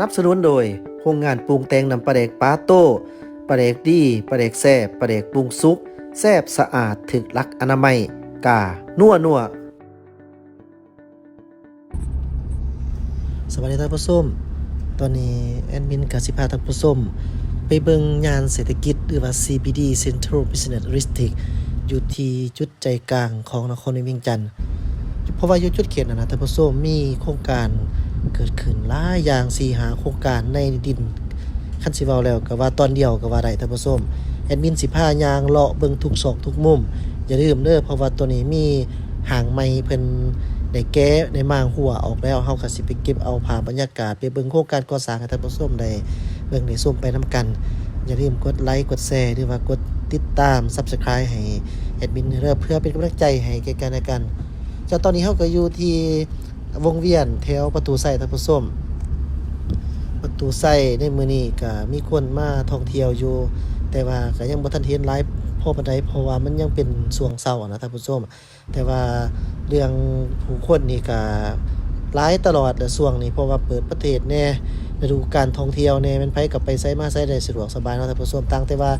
นับสนุนโดยโรงงานปรุงแต่งน้ำปลาแดกปาโต้ปลาแดกดีปลาแดกแซ่บปลาแดกปรุงสุกแซ่บสะอาดถึกลักอนามัย กา นัวนัวสวัสดีท่านผู้ชมตอนนี้แอดมินกสิพาท่านผู้ชมไปเบิงงานเศรษฐกิจหรือว่า CBD Central Business District อยู่ที่จุดใจกลางของนครเวียงจันทน์เพราะว่าอยู่จุดเขตนะนะท่านผู้ชมมีโครงการ เกิดขึ้นหลายอย่างสี่หาโครงการในดินคันสิเว้าแล้วก็ว่าตอนเดียวก็ว่าได้ท่านผู้ชมแอดมินสิพายางเลาะเบิ่งทุกซอกทุกมุม อย่าลืมเด้อเพราะว่าตัวนี้มีหางไม้เพิ่นได้แก้ในมางหัวออกแล้วเฮาก็สิไปเก็บเอาภาพบรรยากาศ ไปเบิ่งโครงการก่อสร้างให้ท่านผู้ชมได้เบิ่งได้ชมไปนํกัน อย่าลืมกดไลค์กดแชร์หรือว่ากดติดตาม Subscribe ให้แอดมินเด้อเพื่อเป็นกำลังใจให้แก่กันและกันจากตอนนี้เขาก็อยู่ที่ วงเวียนแถวประตูไส้ท่านผู้ชมประตูไส้ในมือนี้ก็มีคนมาท่องเที่ยวอยู่ แต่ว่าก็ยังบ่ทันเห็นหลายพอปานใดเพราะว่ามันยังเป็นช่วงเช้านะท่านผู้ชมแต่ว่าเรื่องผู้คนนี่ก็หลายตลอดแต่ช่วงนี้เพราะว่าเปิดประเทศแน่ฤดูการท่องเที่ยวแน่มันไผกับไปไสมาไสได้สะดวกสบายเนาะท่านผู้ชมต่างแต่ว่า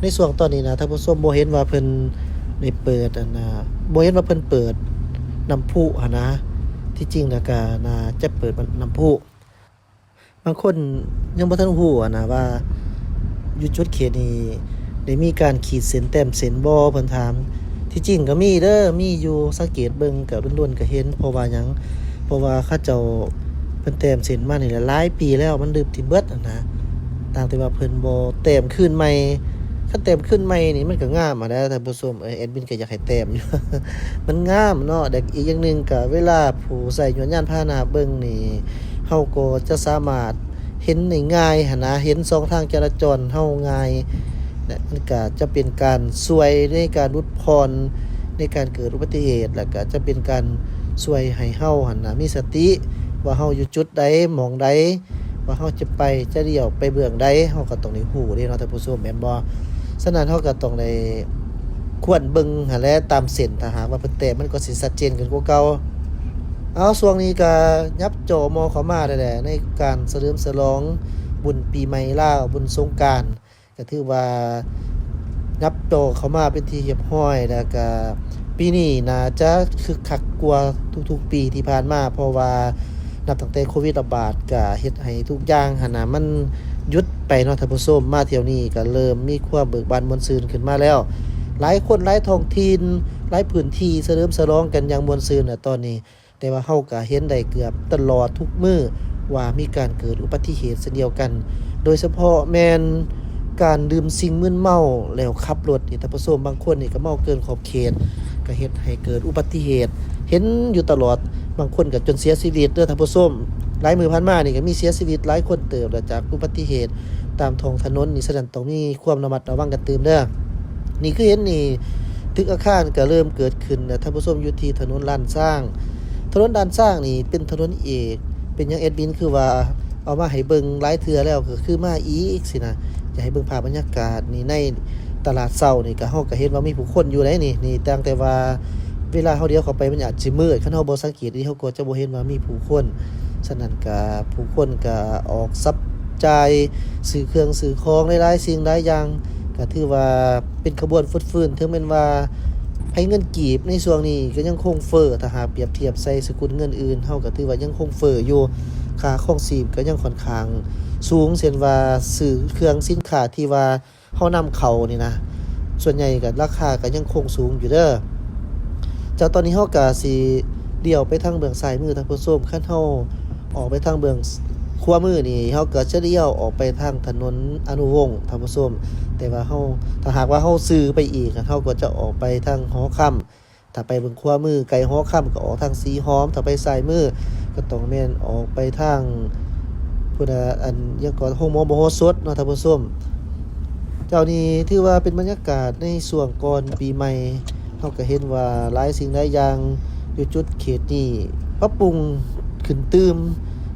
ในช่วงตอนนี้นะท่านผู้ชมบ่เห็นว่าเพิ่นได้เปิดอันน่ะบ่เห็นว่าเพิ่นเปิดน้ำพุอะนะ ที่จริงแล้วก็น่าจะเปิดน้ำพุบางคนยังบ่ทันฮู้นะว่าอยู่จุดเขตนี้ได้มีการขีดเส้นแต้มเส้นบ่เพิ่นถาม ที่จริงก็มีเด้อมีอยู่สังเกตเบิ่งก็ล้วนๆก็เห็นเพราะว่าหยังเพราะว่าเขาเจ้าเพิ่นแต้มเส้นมานี่หลายปีแล้วมันดึบที่เบิดนะต่างแต่ว่าเพิ่นบ่แต้มขึ้นใหม่ คันแต้มขึ้นใหม่นี่มันก็งามอะนะท่านผู้ชมเออแอดมินก็อยากให้แต้มอยู่มันงามเนาะแต่อีกอย่างหนึ่งก็เวลาผู้ใส่ยนยานพาหนะเบิ่งนี่เฮาก็จะสามารถเห็นได้ง่ายหันนะเห็นสองทางจราจรเฮาง่ายและมันก็จะเป็นการช่วยในการลดพรในการเกิดอุบัติเหตุแล้วก็จะเป็นการช่วยให้เฮาหันนะมีสติ ว่าเฮาอยู่จุดใดมองใดว่าเฮาจะไปจะเดี่ยวไปเบื้องใดเฮาก็ต้องได้ฮู้เด้เนาะท่านผู้ชมแม่นบ่ ฉะนั้นเฮาก็ต้องได้ควรเบิ่งหาแลตามเส้นถ้าหากว่าเพิ่นแตะมันก็สิชัดเจนขึ้นกว่าเก่าเอาช่วงนี้ก็ยับโจมอเข้ามาได้แหละในการเฉลิมฉลองบุญปีใหม่ลาวบุญสงกรานต์ก็ถือว่ายับโจเข้ามาเป็นที่เรียบร้อยแล้วก็ปีนี้น่าจะคึกคักกว่าทุกๆปีที่ผ่านมาเพราะว่านับตั้งแต่โควิดระบาดก็เฮ็ดให้ทุกอย่างหันน่ะมัน ยุดไปเนาะท่านผู้ชมมาเที่ยวนี้ก็เริ่มมีความเบิกบานมวลซืนขึ้นมาแล้ว หลายคนหลายท้องถิ่นหลายพื้นที่เสริมสร้องกันอย่างมวลซืนน่ะตอนนี้ แต่ว่าเฮาก็เห็นได้เกือบตลอดทุกมื้อว่ามีการเกิดอุบัติเหตุเช่นเดียวกัน โดยเฉพาะแมนการดื่มสิ่งมึนเมาแล้วขับรถนี่ท่านผู้ชมบางคนนี่ก็เมาเกินขอบเขตก็เฮ็ดให้เกิดอุบัติเหตุ เห็นอยู่ตลอดบางคนก็จนเสียชีวิตเด้อท่านผู้ชม หลายมือผ่านมานี่ก็มีเสียชีวิตหลายคนเติบแล้วจากอุบัติเหตุ ตามท้องถนนนี่ฉะนั้นต้องมีความระมัดระวังกันเติมเด้อนี่คือเห็นนี่ตึกอาคารก็เริ่มเกิดขึ้นนะท่านผู้ชมอยู่ที่ถนนลานสร้าง ถนนลานสร้างนี่เป็นถนนเอก เป็นยังเอ็ดบินคือว่าเอามาให้เบิงหลายเทื่อแล้วก็คือมาอีกสินะจะให้เบิงภาพบรรยากาศนี่ในตลาดเช้านี่ก็เฮาก็เห็นว่ามีผู้คนอยู่ไหนนี่นี่ต่างแต่ว่าเวลาเฮาเดียวเข้าไปมันอาจสิมืดคันเฮาบ่สังเกตนี่เฮาก็จะบ่เห็นว่ามีผู้คน ฉะนั้นก็ผู้คนก็ออกซับจ่ายซื้อเครื่องซื้อของหลายๆสิ่งหลายอย่างก็ถือว่าเป็นขบวนฟุดฟื้นถึงแม้นว่าให้เงินกีบในช่วงนี้ก็ยังคงเฟ้อถ้าหากเปรียบเทียบใส่สกุลเงินอื่นเฮาก็ถือว่ายังคงเฟ้ออยู่ค่าครองชีพก็ยังค่อนข้างสูงเช่นว่าซื้อเครื่องสินค้าที่ว่าเฮานำเข้านี่นะ ส่วนใหญ่ก็ราคาก็ยังคงสูงอยู่เด้อจากตอนนี้เฮาก็สิเดี่ยวไปทางเบื้องซ้ายมือทางผู้มคันเฮา ออกไปทางเบื้องขวามือนี่เฮาก็จะเลี้ยวออกไปทางถนนอนุวงศ์ท่านผู้มแต่ว่าเฮาถ้าหากว่าเฮาซื้อไปอีกอะเฮาก็จะออกไปทางหอค่ำถ้าไปเบิ่งขวามือไกลหอค่ำก็ออกทางสีหอม ถ้าไปซ้ายมือก็ต้องแม่นออกไปทางพุ่นน่ะอันยังก่อนโฮงมอบโฮสดเนาะท่านผู้มเจ้านี้ถือว่าเป็นบรรยากาศในช่วงก่อนปีใหม่เฮาก็เห็นว่าหลายสิ่งหลายอย่างอยู่จุดเขตนี้ปรับปรุง ขึ้นตืม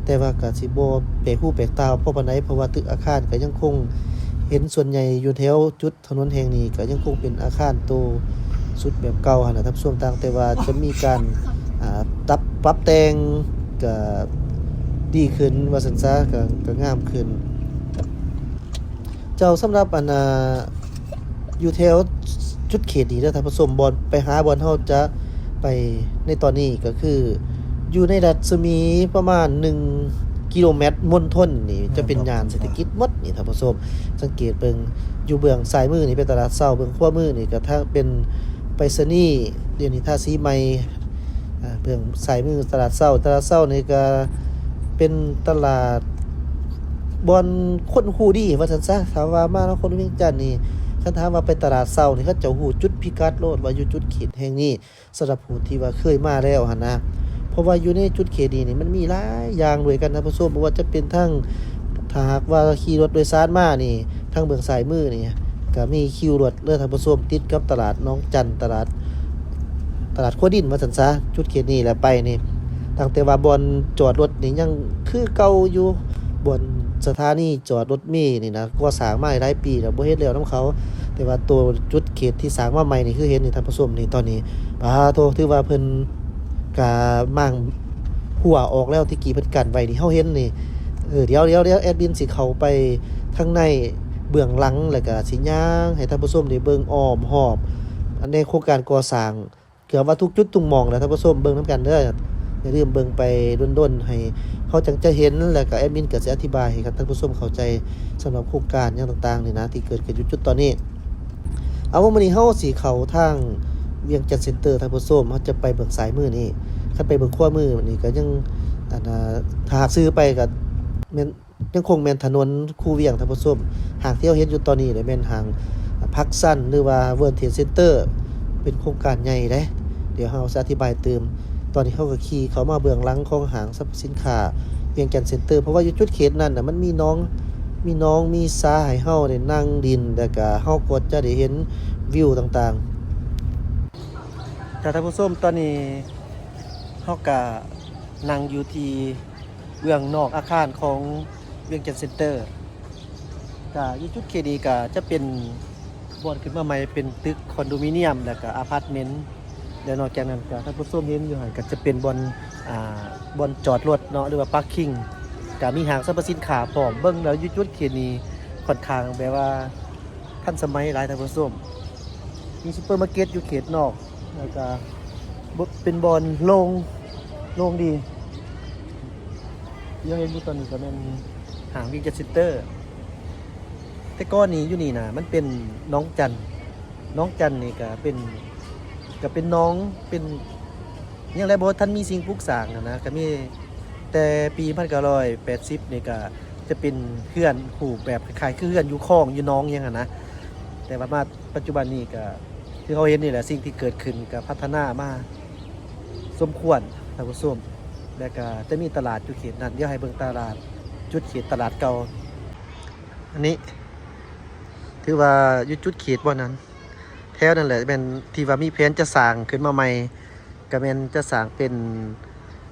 แต่ว่าก็สิบ่แปลกหูแปลกตาเพราะปานใดเพราะว่าตึกอาคารก็ยังคงเห็นส่วนใหญ่อยู่แถวจุดถนนแห่งนี้ก็ยังคงเป็นอาคารโตสุดแบบเก่าหั่นน่ะครับส่วนต่างแต่ว่าจะมีการอ่าตับปรับแต่งกับดีขึ้นว่าซั่นซะก็ก็งามขึ้น เจ้าสำหรับอันน่ะอยู่แถวจุดเขตนี้เด้อท่านผู้ชมบอลไปหาบอลเฮาจะไปในตอนนี้ก็คือ อยู่ในรัศมีประมาณ1กิโลเมตรมณฑลนี่จะเป็นยานเศรษฐกิจมดนี่ท่านผู้ชมสังเกตเบิ่งอยู่เบื้องซ้ายมือนี่เป็นตลาดเช้าเบื้องขวามือนี่ก็ถ้าเป็นไปรษณีย์เดี๋ยวนี้ท่าสีใหม่อ่าเบื้องซ้ายมือตลาดเช้าตลาดเช้านี่ก็เป็นตลาดบอลคนฮูดี้ว่าซั่นซะถามว่ามาแล้วคนเวียงจันทน์นี่คันถามว่าไปตลาดเช้านี่เขาจ้าฮู้จุดพิกัดโลดว่าอยู่จุดเขตแห่งนี้สำหรับผู้ที่ว่าเคยมาแล้วหั่นนะ เพราะว่าอยู่ในจุดเขตดีนี่มันมีหลายอย่างด้วยกันท่านผู้ชมบ่ว่าจะเป็นทั้งถ้าหากว่าขี่รถโดยสารมานี่ทางเบืองซ้ายมือนี่ก็มีคิวรถเลือท่านผู้มติดกับตลาดน้องจันตลาด ตลาดขั้วดินว่าซั่นซะจุดเขตนี้แหละไปนี่ตั้งแต่ว่าบอนจอดรถนี่ยังคือเก่าอยู่บนสถานีจอดรถมล์นี่นะก็สร้างมาหลายปีแล้วบ่เฮ็ดแล้วนํเขา แต่ว่าตัวจุดเขตที่สร้างมาใหม่นี่คือเห็นนี่ท่านผู้มนี่ตอนนี้ปาโทถือว่าเพิ่น กามั่งหัวออกแล้วที่กี่พิ่นกันไว้ที่เฮาเห็นนี่เออเดี๋ยวเดี๋ยวเดี๋ยวแอดมินสิเขาไปทางในเบื้องหลังแล้วก็สิย่างให้ท่านผู้ชมได้เบิ่งอ้อมหอบ อันในโครงการก่อสร้างเกือบว่าทุกจุดทุกมองแล้วท่านผู้ชมเบิ่งนํกันเด้ออย่าลืมเบิ่งไปด้นๆให้เขาจังจะเห็นแล้วก็แอดมินก็จะอธิบายให้กับท่านผู้ชมเข้าใจสำหรับโครงการอย่างต่างๆนี่นะที่เกิดขึ้นจุดตอนนี้ เอาว่ามื้อนี้เฮาสิเข้าทาง เวียงจันทน์เซ็นเตอร์ทานผู้ชมเฮาจะไปเบิ่งสายมือนี่คันไปเบิ่งขวมือนี่ก็ยังอันถ้าหากซื้อไปก็แมนยังคงแมนถนนคูเวียงทานผู้ชมหากที่เราเห็นอยู่ตอนนี้เนี่ยแม่นทางพักสั้นหรือว่าเวิร์นเทรดเซ็นเตอร์ เป็นโครงการใหญ่เด้เดี๋ยวเฮาจะอธิบายเติม ตอนนี้เขาก็ขี่เขามาเบื้องหลังของหางสรรพสินค้าเวียงจันทน์เซ็นเตอร์ เพราะว่าอยู่จุดเขตนั้นน่ะมันมีน้องมีน้องมีซาให้เฮาได้นั่งดินแล้วก็เฮาก็จะได้เห็นวิวต่างๆ แต่ท่านผู้ชมตอนนี้เฮาก็นั่งอยู่ที่เบื้องนอกอาคารของเวียงจันทน์เซ็นเตอร์ก็อยู่จุดเขตนี้ก็จะเป็นบ่อนขึ้นมาใหม่เป็นตึกคอนโดมิเนียมแล้วก็อพาร์ตเมนต์เดี๋ยวนอกจากนั้นก็ท่านผู้ชมเห็นอยู่หันก็จะเป็นบอนอ่าบอนจอดรถเนาะหรือว่าพาร์คิงก็มีห้างสรรพสินค้าพร้อมเบิ่งแล้วยู่จุดเขตนี้ค่อนข้างแบบว่าทันสมัยหลายท่านผู้ชมมีซุปเปอร์มาร์เก็ตอยู่เขตนอก แล้วก็เป็นบอนโล่งลงดีเดี๋ยวเห็นอยู่ตอนนี้ก็แม่นหางวิกเก็ตเซ็นเตอร์ แต่ก้อนนี้อยู่นี่นะมันเป็นน้องจันน้องจันนี่ก็เป็นก็เป็นน้องเป็นอยังไรบ่ท่านมีสิ่งปลูกสร้างนะนะก็มีแต่ปีพันเก้าร้อยแปดสิบนี่ก็จะเป็นเพื่อนผูกแบบคล้ายๆคือเพื่อนอยู่คลองอยู่น้องยังอะนะแต่ว่ามาปัจจุบันนี้ก็ ที่เขาเห็นนี่แหละสิ่งที่เกิดขึ้นก็พัฒนามาสมควรท่านผู้ชมแล้วก็จะมีตลาดอยู่เขตนั้นเดี๋ยวให้เบิ่งตลาดจุดเขตตลาดเก่าอันนี้ ถือว่ายู่จุดเขตบ่นั้นแถวนั่นแหละเป็นที่ว่ามีแผนจะสร้างขึ้นมาใหม่ก็แม่นจะสร้างเป็น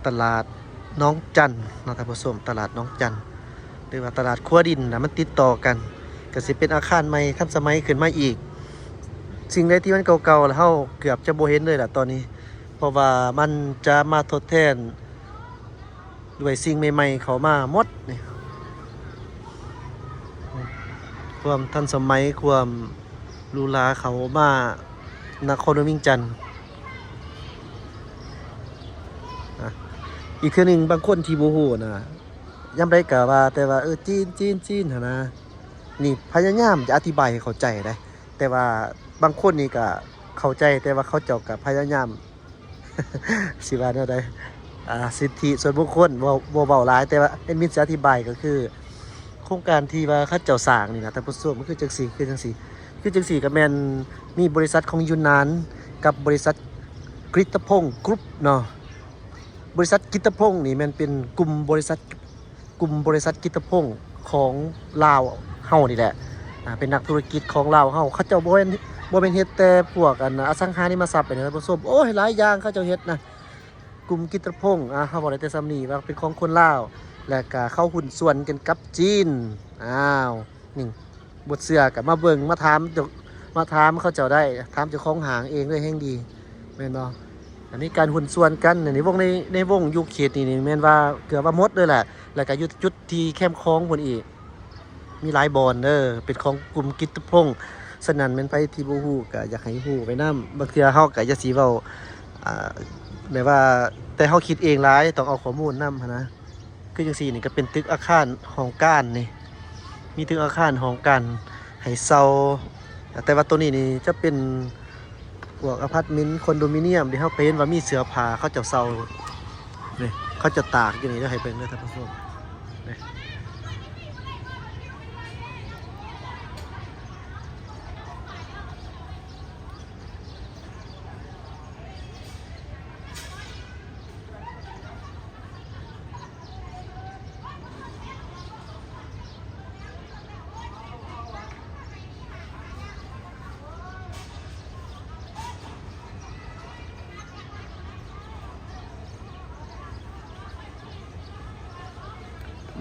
ตลาดน้องจันนะท่านผู้ชมตลาดน้องจันหรือว่าตลาดครัวดินนะมันติดต่อกันก็สิเป็นอาคารใหม่ทันสมัยขึ้นมาอีก สิ่งใดที่มันเก่าๆแล้วเฮาเกือบจะโบเห็นเลยล่ะตอนนี้ เพราะว่ามันจะมาทดแทน ด้วยสิ่งใหม่ๆ เขามาหมดนี่ความทันสมัยความลูลาเขามานครวิ่งจันอีกเทื่อหนึ่งบางคนที่โมโหนะย้ำได้กะว่า แต่ว่าเออจีนจีนจีนนนะนี่พยายามจะอธิบายให้เข้าใจได้แต่ว่า บางคนนี่ก็เข้าใจแต่ว่าเขาเจ้ากับพยายาม สิว่าแนวใดอ่าสิทธิส่วนบุคคลบ่บ่เบาหลาย แต่ว่าเอ็นมินจะอธิบายก็คือ โครงการที่ว่าเขาเจ้าสร้างนี่นะท่ผู้ชมมันคือจังซี่คือจังซี่คือจังสี่กับแมนมีบริษัทของยูนนานกับบริษัทกริตพงศ์กรุ๊ปเนาะบริษัทกิตพงศ์นี่แมันเป็นกลุ่มบริษัทกลุ่มบริษัทกิตพงศ์ของลาวเฮานี่แหละเป็นนักธุรกิจของลาวเฮาเขาเจ้าบ่เป็น บ่เป็นเฮ็ดแต่พวกอันอสังหาริมทรัพย์ไปนะท่านผู้ชมโอ้ยหลายอย่างเขาเจ้าเฮ็ดนะกลุ่มกิตพงศ์อ่าเฮาบ่ได้แต่ซ้ำนี้ว่าเป็นของคนลาวและก็เข้าหุ้นส่วนกันกับจีนอ้าวนี่บทเสือกับมาเบิงมาถามจ้ามาถามเขาเจ้าได้ถามเจ้าของหางเองเลยแห่งดีแม่นบ่อันนี้การหุ่นส่วนกันในวงในในวงยู่เขตนี่นี่แม่นว่าเกือบว่ามดเลยแหละแล้วก็ยู่จุดที่แคมคลองพุ่นอีกมีหลายบอนเด้อเป็นของกลุ่มกิตติพงศ์ สนั่นแม่นไปที่บ่ฮู้ก็อยากให้ฮู้ไปนำบางเทื่อเฮาก็อย่าสิเว้าอ่าแบบว่าแต่เฮาคิดเองหลายต้องเอาข้อมูลนำหั้นนะคือจังซี่นี่ก็เป็นตึกอาคารห้องการนี่มีตึกอาคารห้องการให้เซาแต่ว่าตัวนี้นี่จะเป็นพวกอพาร์ตเมนต์คอนโดมิเนียมที่เฮาไปเห็นว่ามีเสื้อผ้าเขาเจะเซานี่เขาจะตากอยู่นี่เด้อให้เบิ่งเด้อท่านผู้ชม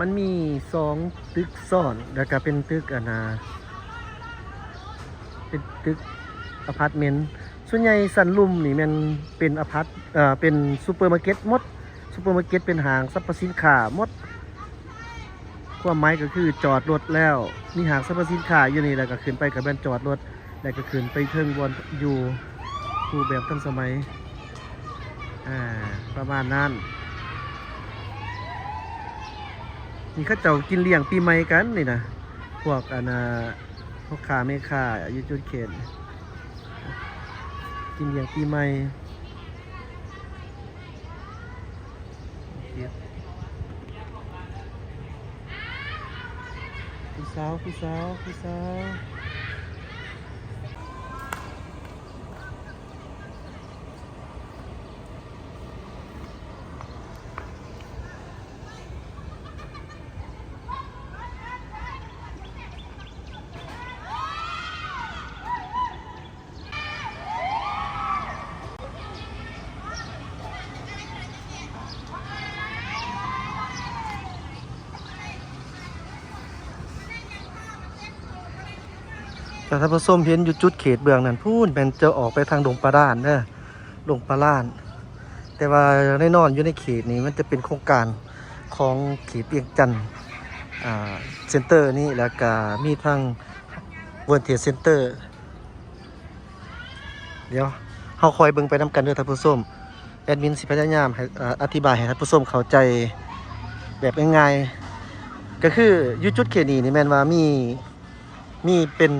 มันมี สองตึกซ้อนแล้วก็เป็นตึกอนาเป็นตึกอพาร์ตเมนต์ส่วนใหญ่สันลุมนี่มันเป็นอพาร์ตเอ่อเป็นซูเปอร์มาร์เก็ตมดซูเปอร์มาร์เก็ตเป็นห้างสรรพสินค้ามดความหมายก็คือจอดรถแล้วมีห้างสรรพสินค้าอยู่นี่แล้วก็ขึ้นไปกับแบนจอดรถแล้วก็ขึ้นไปเทิงบนอยู่รูปแบบทันสมัยอ่าประมาณนั้น นี่เขาเจ้ากินเลี้ยงปีใหม่กันนี่นะพวกอันาพวกขาไม่ขาอายุจุดเขตกินเลี้ยงปีใหม่ผู้สาวผู้สาวผู้สาว แต่ถ้าผสมเห็นอยู่จุดเขตเบื้องนั้นพูนเป็นจะออกไปทางดงปลาด้านเด้อดงปลาล้าน แต่ว่าในนอนอยู่ในเขตนี้มันจะเป็นโครงการของเขตเวียงจันทน์เซ็นเตอร์นี่แล้วก็มีทางเวิร์เทียเซ็นเตอร์ เดี๋ยวเฮาคอยเบิ่งไปนำกันเด้อท่านผู้ชมแอดมินสิพยายามให้อ่าอธิบายให้ท่านผู้ชมเข้าใจแบบง่ายๆก็คือยู่จุดเขตนี้นี่แม่นว่ามีมีเป็น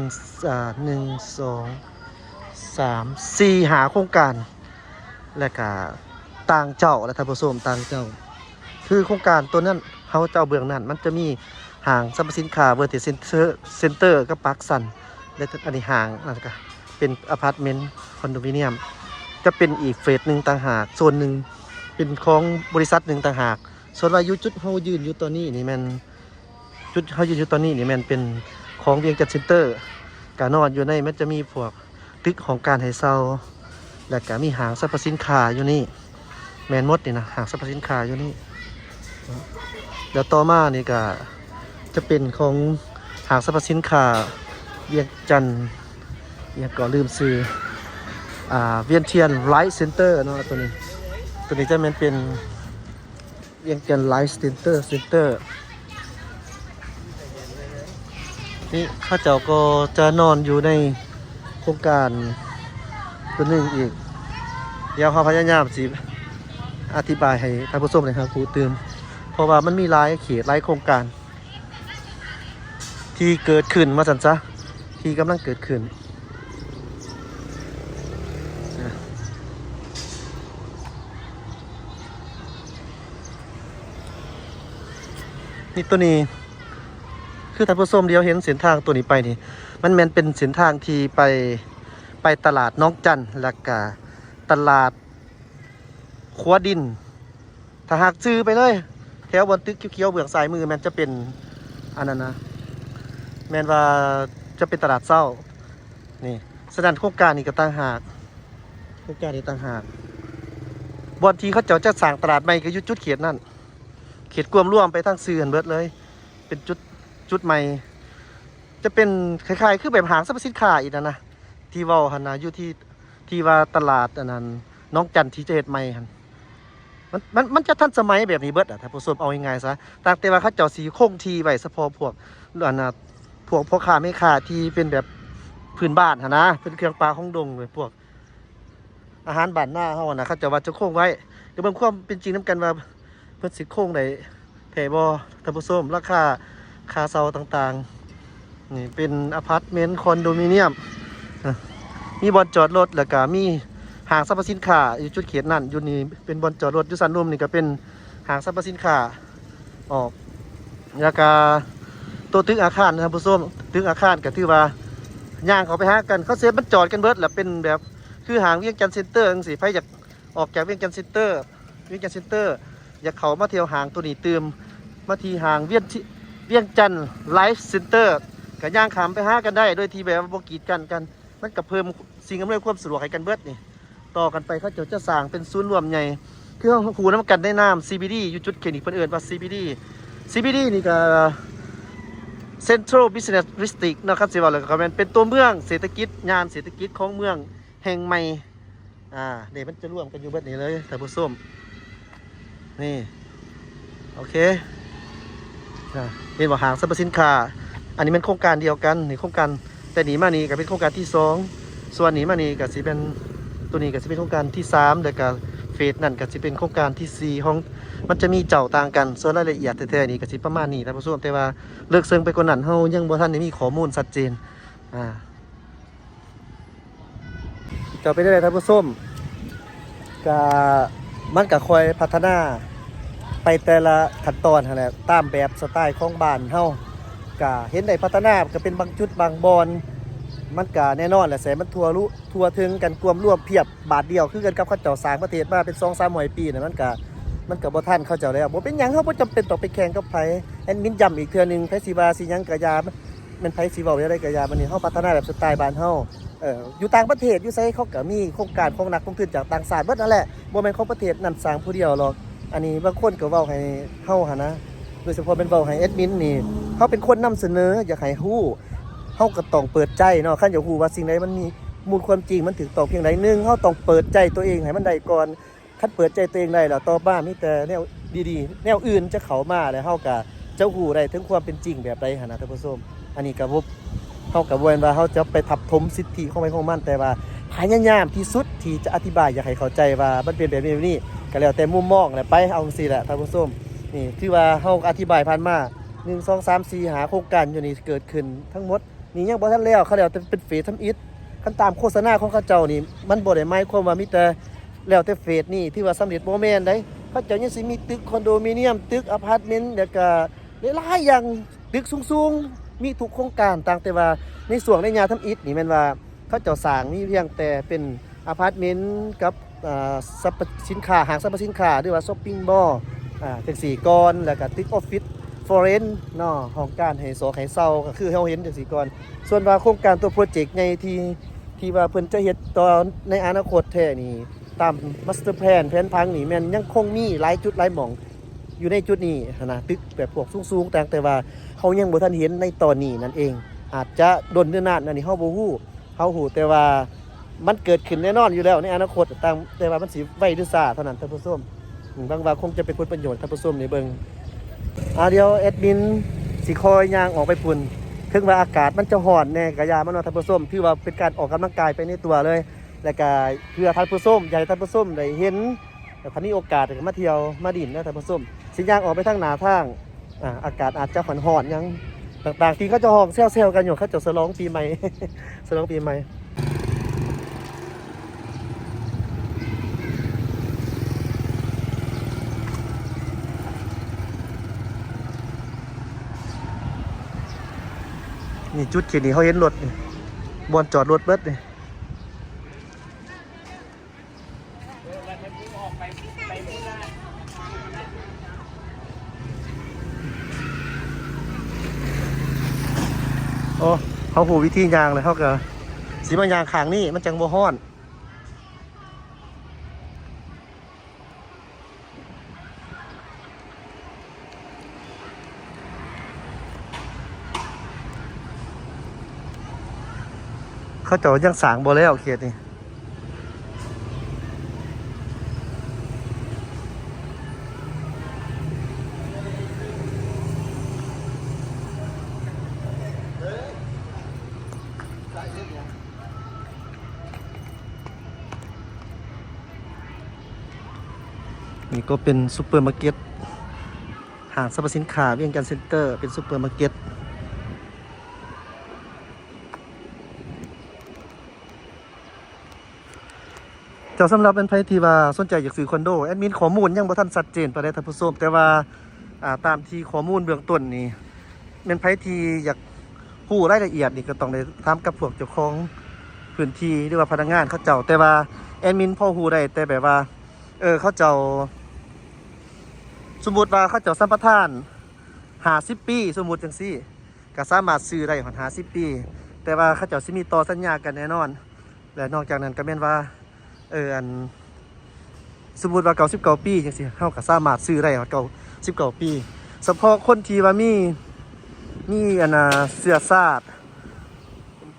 อ่าหนึ่งสองสามสี่หาโครงการ และก็ต่างเจ้าและท่านผู้ชมต่างเจ้า คือโครงการตัวนั้นเฮาเจ้าเบื้องนั้น มันจะมีห้างสรรพสินค้าเวอร์ติเซ็นเตอร์เซ็นเตอร์กับปาร์คซันและอันนี้ห้างอะไรก็เป็นอพาร์ตเมนต์คอนโดมิเนียม จะเป็นอีกเฟสหนึ่งต่างหากโซนหนึ่งเป็นของบริษัทหนึ่งต่างหากส่วนว่ายุจุดเฮายืนอยู่ตัวนี้นี่แมันจุดเฮายืนอยู่ตัวนี้นี่แมันเป็นของเวียงจัดเซ็นเตอร์ การนอนอยู่ในมันจะมีพวกตึกของการให้เซาและก็มีหางสรรพสินค้าอยู่นี่ แมนมดนี่นะหางสรรพสินค้าอยู่นี่เดี๋ยวต่อมานี่ก็จะเป็นของหางสรรพสินค้าเวียงจันทน์เนี่ยก็ลืมซื้ออ่าเวียนเทียนไลท์เซ็นเตอร์เนาะตัวนี้ ตัวนี้จะมันเป็นเวียนเทียนไลท์เซ็นเตอร์เซ็นเตอร์ นี่ข้าเจ้าก็จะนอนอยู่ในโครงการตัวหนึ่งอีก เดี๋ยวเขาพยายามสิอธิบายให้ท่านผู้ชมเลยครับครูเตื่นเพราะว่ามันมีหลายเขตหลายโครงการ ที่เกิดขึ้นมาสันซะที่กำลังเกิดขึ้นนี่ตัวนี้ คือท่านผู้ชมเดียวเห็นเส้นทางตัวนี้ไปนี่ มันแมนเป็นเส้นทางที่ไปไปตลาดน้องจันแล้วก็ตลาดขวดิน ถ้าหากซื้อไปเลย แถวบนตึกเขียวๆเบื้องซ้ายมือแมนจะเป็นอันนั้นนะแมนว่าจะเป็นตลาดเศร้านี่สถานโครงการนี่ก็ต่างหากโครงการนี้ต่างหากบอนทีเขาเจ้าจะสั่งตลาดใหม่ก็ยุดจุดเขียดนั่นเขตกลวมร่วมไปทั้งเสื่อนเบิดเลย เป็นจุด จุดใหม่ จะเป็นคล้ายๆ คือแบบหางสรรพสินค้าอีกนะนะที่ว่าหันนะอยู่ที่ที่ว่าตลาดอันนั้นน้องจันที่จะเฮ็ดใหม่หันมันมันมันจะทันสมัยแบบนี้เบิดอะท่าผู้ชมเอาง่ายๆซะต่างแต่ว่าเขาเจ้าสีคงทีไว้เฉพาะพวกอันนะพวกพ่อค้าแม่ค้าที่เป็นแบบพื้นบ้านหันนะเป็นเครื่องปลาของดงเลยพวก อาหารบ้านหน้าเฮานะเขาเจะว่าจะคงไว้เดี๋ยวบิ่งความเป็นจริงนํกันว่าเพิ่นสิคงได้แท้บ่ท่าผู้ชมราคา คาเซาต่างๆ นี่เป็นอพาร์ตเมนต์คอนโดมิเนียม มีบอนจอดรถแล้วก็มีห้างสรรพสินค้าอยู่จุดเขตนั่นอยู่นี่เป็นบอนจอดรถอยู่สันลมนี่ก็เป็นห้างสรรพสินค้าออกแล้วก็ตัวตึกอาคารนะครับผู้ชมตึกอาคารก็ถือว่าย่างเขาไปหากันเขาเซฟมันจอดกันเบิดแล้วเป็นแบบคือหางเวียงจันทน์เซ็นเตอร์จังซี่ไผอยากออกจากเวียงจันทน์เซ็นเตอร์เวียงจันทน์เซ็นเตอร์อยากเขามาเที่ยวหางตัวนี้เติมมาทีหางเวียงที่ เวียงจันทน์ไลฟ์เซ็นเตอร์ก็ย่างขามไปหากันได้ โดยที่แบบว่าบกีดกันกันมันก็เพิ่มสิ่งอำนวยความสะดวกให้กันเบิดนี่ ต่อกันไปเขาเจะจะสร้างเป็นศูนย์รวมใหญ่เครื่อหูน้ำกันได้น้ำ CBD อยู่จุดเคนิกเพิ่นเอิ้นว่า CBD CBD นี่ก็ Central Business District นะครับสิว่าแล้วก็แมนเป็นตัวเมืองเศรษฐกิจงานเศรษฐกิจของเมืองแห่งใหม่อ่าเดี๋ยวมันจะร่วมกันอยู่เบิดนี้เลยท่ผู้ชมนี่ โอเค เห็นว่าหางสรรพสินค้า อันนี้เป็นโครงการเดียวกันในโครงการแต่หนีมานี่ก็เป็นโครงการที่สองส่วนหนีมานี่ก็สิเป็นตัวนี้ก็สิเป็นโครงการที่สามแล้วก็เฟสนั่นก็สิเป็นโครงการที่สี่ของมันจะมีเจ้าต่างกันส่วนรายละเอียดแท้ๆนี่ก็สิประมาณนี้ท่านผู้ชมแต่ว่าเลิกเซิงไปกว่านั้นเฮายังบ่ทันได้มีข้อมูลชัดเจนอ่าก็เป็นได้ท่านผู้ชมก็มันก็คอยพัฒนา ไปแต่ละขั้นตอนนแหละตามแบบสไตล์ของบ้านเฮาก็เห็นได้พัฒนาก็เป็นบางจุดบางบอนมันก็แน่นอนแหละแสมันทัวรู้ทัวถึงกันกลวมรวมเพียบบาทเดียวคือกันกับเขาเจ้าสางประเทศมาเป็น2 3 0 0ปีน่ะมันก็มันก็บ่ทันเขาเจ้าแล้วบ่เป็นหยังเฮาบ่จำเป็นต้องไปแข่งกับไผแอนมินย้ำอีกเทื่อหนึงไผสิว่าสิหยังก็อยามันไผสิเว้าได้ก็อยามันนี่เฮาพัฒนาแบบสไตล์บ้านเฮาเอออยู่ต่างประเทศอยู่ไสเขาก็มีโครงการของนักลงทุนจากต่างชาติเบิดนั่นแหละบ่แม่นของประเทศนั้นสร้างผู้เดียวหรอก อันนี้บางคนก็เว้าให้เฮาหั่นะโดยเฉพาะเป็นเว้าให้แอดมินนี่เขาเป็นคนนำเสนออยากให้ฮู้เฮาก็ต้องเปิดใจเนาะคันอยากฮู้ว่าสิ่งใดมันมีมูลความจริงมันถูกต้องเพียงใดหนึงเฮาต้องเปิดใจตัวเองให้มันได้ก่อนคันเปิดใจตัวเองได้แล้วต่อมามีแต่แนวดีๆ แนวอื่นจะเข้ามาแล้วเฮาก็จะฮู้ได้ถึงความเป็นจริงแบบใดหั่นะท่านผู้ชมอันนี้ก็บ่เฮาก็บ่แม่นว่าเฮาจะไปทับถมสิทธิของใครของมันแต่ว่าพยายามที่สุดที่จะอธิบายอยากให้เข้าใจว่ามันเป็นแบบนี้แบบนี้ ก็แล้วแต่มุมมองแหละไปเอาจังซี่แหละท่านผู้ชมนี่ที่ว่าเฮาอธิบายผ่านมา1 2 3 4หาโครงการอยู่นี่เกิดขึ้นทั้งหมดนี่ยังบ่ทันแล้วเขาแล้วแต่เป็นเฟสทำอิฐคันตามโฆษณาของเขาเจ้านี่มันบ่ได้หมายความว่ามีแต่แล้วแต่เฟสนี่ที่ว่าสำเร็จบ่แม่นได้เขาเจ้ายังสิมีตึกคอนโดมิเนียม ตึกอพาร์ตเมนต์แล้วก็หลายๆอย่างตึกสูงๆ มีทุกโครงการต่างแต่ว่าในส่วนในงานทำอิฐนี่แม่นว่าเขาเจ้าสร้างมีเพียงแต่เป็นอพาร์ตเมนต์กับ สรรพสินค้าห้างสรรพสินค้าหรือว่าช้อปปิ้งมอลล์อ่าจังสี่กรแล้วก็ติ๊กออฟฟิศฟอร์เรนเนาะของการให้โซให้เซาก็คือเฮาเห็นจังสี่กรส่วนว่าโครงการตัวโปรเจกต์ในที่ที่ว่าเพิ่นจะเฮ็ดต่อในอนาคตแท้นี่ตามมาสเตอร์แพลนแผนพังนี่แม่นยังคงมีหลายจุดหลายหม่องอยู่ในจุดนี้นะตึกแบบพวกสูงๆแต่แต่ว่าเขายังบ่ทันเห็นในตอนนี้นั่นเอง อาจจะดนเดือนนานอันนี้เฮาบ่ฮู้เฮาฮู้แต่ว่า มันเกิดขึ้นแน่นอนอยู่แล้วในอนาคตตามแต่ว่ามันสิไวหรือซ่าเท่านั้นท่านผู้ชมอืมบางว่าคงจะเป็นผลประโยชน์ท่านผู้ชมในเบิงอ่าเดียวแอดมินสิคอยยางออกไปปุ่นถึงว่าอากาศมันจะห่อนแน่กระยามันว่าท่านผู้ชมถือว่าเป็นการออกกำลังกายไปในตัวเลย แล้วก็เพื่อท่านผู้ชมอยากให้ท่านผู้ชมได้เห็นแต่พันนี้โอกาสก็มาเที่ยวมาดินนะท่านผู้ชมสิย่างออกไปทางหนาทางอ่าอากาศอาจจะห่อนห่อนๆยังต่างๆที่เขาจะห้องเซลๆกันอยู่เขาจะฉลองปีใหม่ฉลองปีใหม่ นี่จุดเขียนนี่เขาเห็นรถนี่บอนจอดรถเบิดนี่โอ้เขาหูวิธียางเลยเขาก็สีมันยางขางนี่มันจังโบฮ้อน เขาเจ้ายังสางบ่แล้วเขตนี่นี่ก็เป็นซูเปอร์มาร์เก็ตห้างสรรพสินค้าเวียงจันเซ็นเตอร์ เป็นซูเปอร์มาร์เก็ต จ้าสำหรับเป็นไพทีว่าสนใจอยากซื้อคอนโดแอดมินข้อมูลยังบ่ทันชัดเจนไปได้ท่านผู้ชมแต่ว่าอ่าตามที่ข้อมูลเบื้องต้นนี่เป็นไพทีอยากผู้รายละเอียดนี่ก็ต้องได้ถามกับพวกเจ้าของพื้นที่หรือว่าพนักงานเขาเจ้า แต่ว่าแอดมินพอฮู้ได้แต่แบบว่า เออเขาเจ้า สมมุติว่าเขาเจ้าสัมปทานหาสิปี สมมุติจังซี่ก็สามารถซื้อได้หอนหาสิปี แต่ว่าเขาเจ้าสิมีต่อสัญญากันแน่นอน และนอกจากนั้นก็แม่นว่า เอออันสมมุติว่าเก่าสิบเก้าปีจังซี่เขาก็สามารถซื้อได้หอนเก่าสิบเก้าปีเฉพาะคนที่ว่ามีมีอันน่ะเสื้อชาติ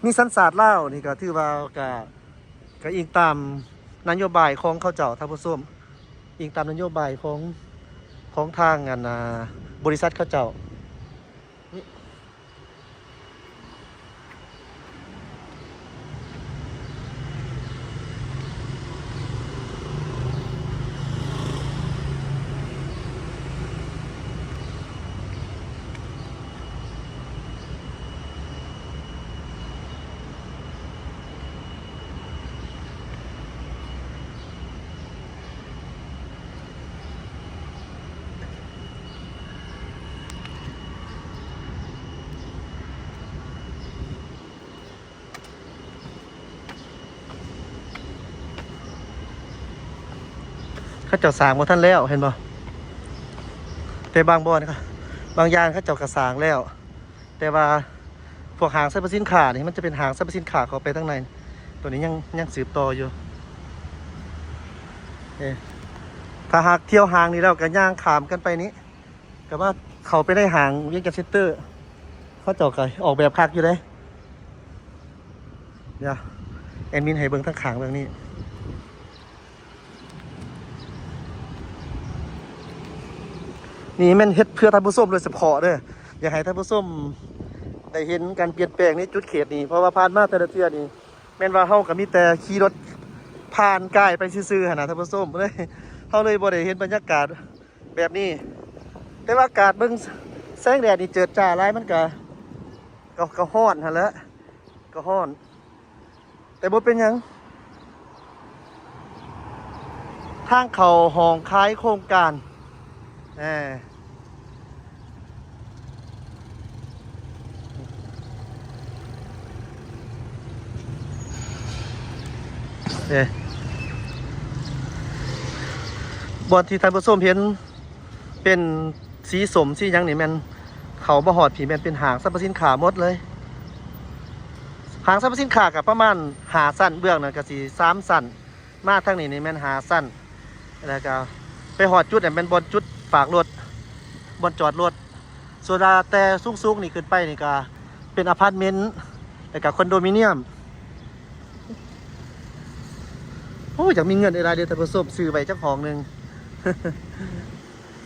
มีสัญชาติลานี่ก็ถือว่าก็ก็อิงตามนโยบายของเขาเจ้าท่านผู้ชมอิงตามนโยบายของของทางงานาบริษัทเขาเจ้า เขาเจ้าสางมาท่านแล้วเห็นบ่แต่บางบ่อนครับบางยางเขาเจ้ากระสางแล้ว แต่ว่าพวกหางสรรพสินค้านี่มันจะเป็นหางสรรพสินค้าเขาไปทั้งใน ตัวนี้ยังยังสืบต่ออยู่เอถ้าหากเที่ยวหางนี่แล้วก็ย่างขามกันไปนี้ก็ว่าเขาไปได้หางเวียงจันเซนเตอร์เขาเจ้าก็ออกแบบคักอยู่เลยเดี๋ยวแอดมินให้เบิ่งทั้งขางเบิ่งนี้ นี่แม่นเฮ็ดเพื่อท่านผู้ชมโดยเฉพาะเด้ออยากให้ท่านผู้ชมได้เห็นการเปลี่ยนแปลงในจุดเขตนี้เพราะว่าผ่านมาแต่ละเทื่อนี่แม่นว่าเฮาก็มีแต่ขี่รถผ่านกายไปซื่อๆหั่นน่ะท่านผู้ชมเลยเฮาเลยบ่ได้เห็นบรรยากาศแบบนี้ แต่ว่าอากาศเบิ่งแสงแดดนี่เจิดจ้าหลายมันก็ก็ก็ร้อนหั่นแหละก็ร้อน แต่บ่เป็นหยังทางเขาห้องคล้ายโครงการแหม เอ๊ะบอนที่ท่านผู้ชมเห็นเป็นสีสมสียังนี่แมนเขาบะหอดผีแมนเป็นหางสรรพสินค้าหมดเลย หางสรรพสินค้ากับประมาณหาสั้นเบื้องนั่นก็สีสามสั้นมาทางนี้นี่แมนหาสั้นแล้วก็ไปหอดจุดเนี่ยเป็นบนจุดฝากรถบนจอดรถส่วนดาแต่สูงๆนี่ขึ้นไปนี่ก็เป็นอพาร์ตเมนต์แล้วก็คอนโดมิเนียมโอ้ยอยากมีเงินอะไรเดียวแต่ประสบซื้อไปจ้าของหนึ่ง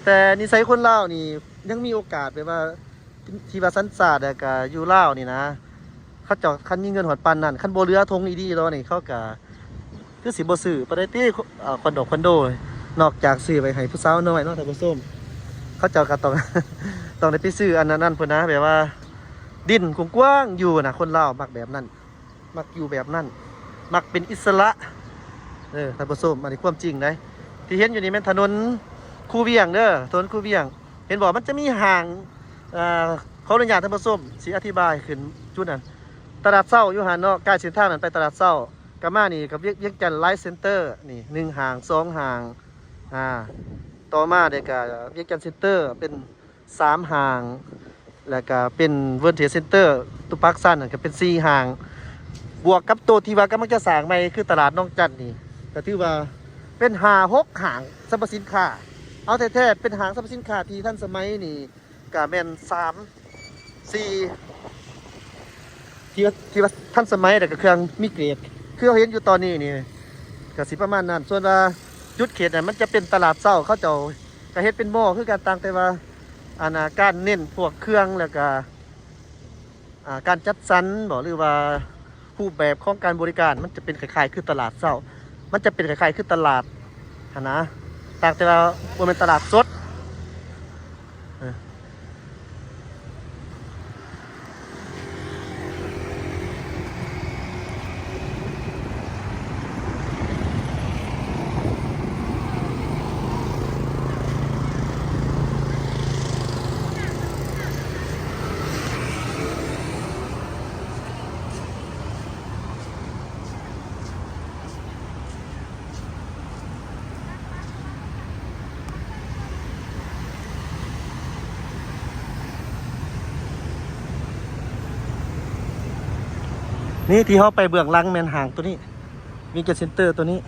แต่นิสัยคนเล่าวนี่ ยังมีโอกาสแบบว่า ที่ว่าสันศาสตร์กับอยู่เล่าวนี่นะ เขาเจาะคันมีเงินหอดปันนั่นคันโบเรือทงอีดีแล้วนี่เขากะคือสิบ่ซื้อประเดตี้คอนโดคอนโด นอกจากซื้อไปให้ผู้สาวน้อยนาะท่านผู้ชมเขาเจ้าก็ต้อง ต้องได้ไปซื้ออันนั้นนั่นพุ่นนะแบบว่า ดินกว้างๆอยู่นะคนเล่าวมักแบบนั้น มักอยู่แบบนั้น มักเป็นอิสระ เออท่านผู้ชมอันนี้ความจริงนะที่เห็นอยู่นี่แม่นถนนคูเวียงเด้อถนนคูเวียง เห็นบอกมันจะมีห่างเอ่อขาอนุญาตท่านผู้ชมสิอธิบายขึ้นจุดนั้นตลาดเศร้าอยู่หานเนาะใกล้เส้นทางนั้นไปตลาดเศร้ากามานี่กับเวียกเวียกจันไลฟ์เซ็นเตอร์นี่หนึ่งห่างสองห่างอ่าต่อมาเด็กก็เวียกจันเซ็นเตอร์เป็นสามห่าง แล้วก็เป็นเวิร์นเทียเซ็นเตอร์ตุปักซันนก็เป็นสี่ห่าง บวกกับตัวที่ว่ากำลังจะสร้างใหม่คือตลาดน้องจันนี่ ก็ถือว่าเป็นหาหกหางสรรพสินค้าเอาแท้ๆเป็นหางสรรพสินค้าที่ท่านสมัยนี่กแมนสามสี่ที่ว่าที่ว่าท่านสมัยแต่ก็เครื่องมีเกรดคือเราเห็นอยู่ตอนนี้นี่ก็สิประมาณนั้น ส่วนว่าจุดเขตน่ะมันจะเป็นตลาดเศร้าเขาเจ้าก็เฮ็ดเป็นหม้อคือการต่างแต่ว่าอานาการเน้นพวกเครื่องแล้วก็การจัดสรรบอกหรือว่ารูปแบบของการบริการมันจะเป็นคล้ายๆคือตลาดเศร้า มันจะเป็นคล้ายๆคือตลาดหนนะต่างแต่ว่าบนเป็นตลาดสด ที่เขาไปเบื้องลังแมนหางตัวนี้มีเกตเซนเตอร์ตัวนี้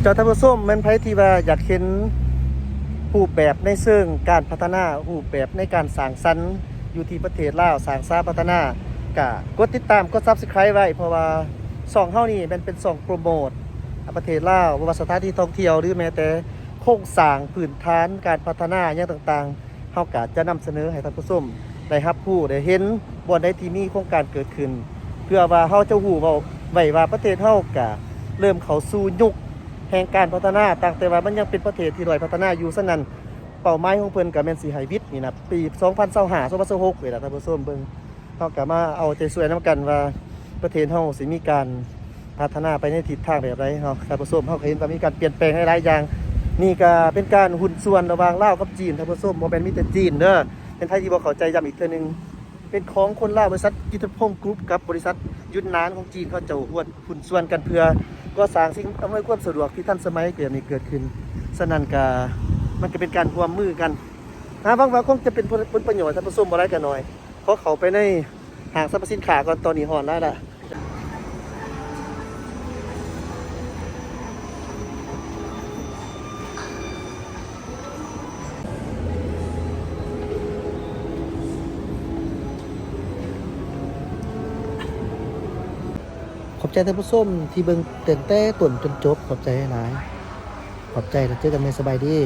เจ้าท่านผู้มแมนไผที่ว่าอยากเห็นรูปแบบในเชิงการพัฒนารูปแบบในการสร้างสรรค์อยู่ที่ประเทศลาวสร้างสาพัฒนากะกดติดตามกด Subscribe ไว้ เพราะว่าสองเฮานี่มันเป็นสองโปรโมทประเทศลาวบ่ว่าสถานที่ท่องเที่ยวหรือแม้แต่โครงสร้างพื้นฐานการพัฒนาอย่างต่างๆเฮากะจะนำเสนอให้ท่านผู้ชม ได้รับผู้ได้เห็นบ่อนใดที่มีโครงการเกิดขึ้น เพื่อว่าเฮาจะฮู้ว่าไว้ว่าประเทศเฮากะเริ่มเข้าสู่ยุคแห่งการพัฒนาต่างแต่ว่ามันยังเป็นประเทศที่ด้อยพัฒนาอยู่ซะนั้นเป้าหมายของเพิ่นก็แม่นสิให้วิทย์นี่นะปี 2025 2026นี่ล่ะท่านผู้ชมเบิ่งเฮาก็มาเอาใจช่วยนํกันว่าประเทศเฮาสิมีการพัฒนาไปในทิศทางแบบใดเฮาท่านผู้ชมเฮาก็เห็นว่ามีการเปลี่ยนแปลงหลายๆอย่าง นี่ก็เป็นการหุ้นส่วนระหว่างลาวกับจีนท่านผู้ชมบ่แม่นมีแต่จีนเด้อ เป็นไทยที่บ่เขาใจย้ำอีกเทื่อนึง เป็นของคนล่าบริษัทยุทธพงศ์กรุ๊ปกับบริษัทยุทธนานของจีนเขาเจ้าหุ้นหุ้นส่วนกันเพื่อก็สร้างสิ่งอำนวยความสะดวกที่ท่านสมัยเกิดนี้เกิดขึ้นสนันกามันก็เป็นการร่วมมือกันนะบางว่าคงจะเป็นผลประโยชน์ท่านผู้ชมบ่ไรกันหน่อยเพราะเขาไปในห้างสรรพสินค้าก่อนตอนนี้หอนได้ละ ใจท่านผู้ชมที่เบิ่งเต้นเต้ต่วนจนจบขอบใจหลายขอบใจแล้วเจอกันใหม่สบายดี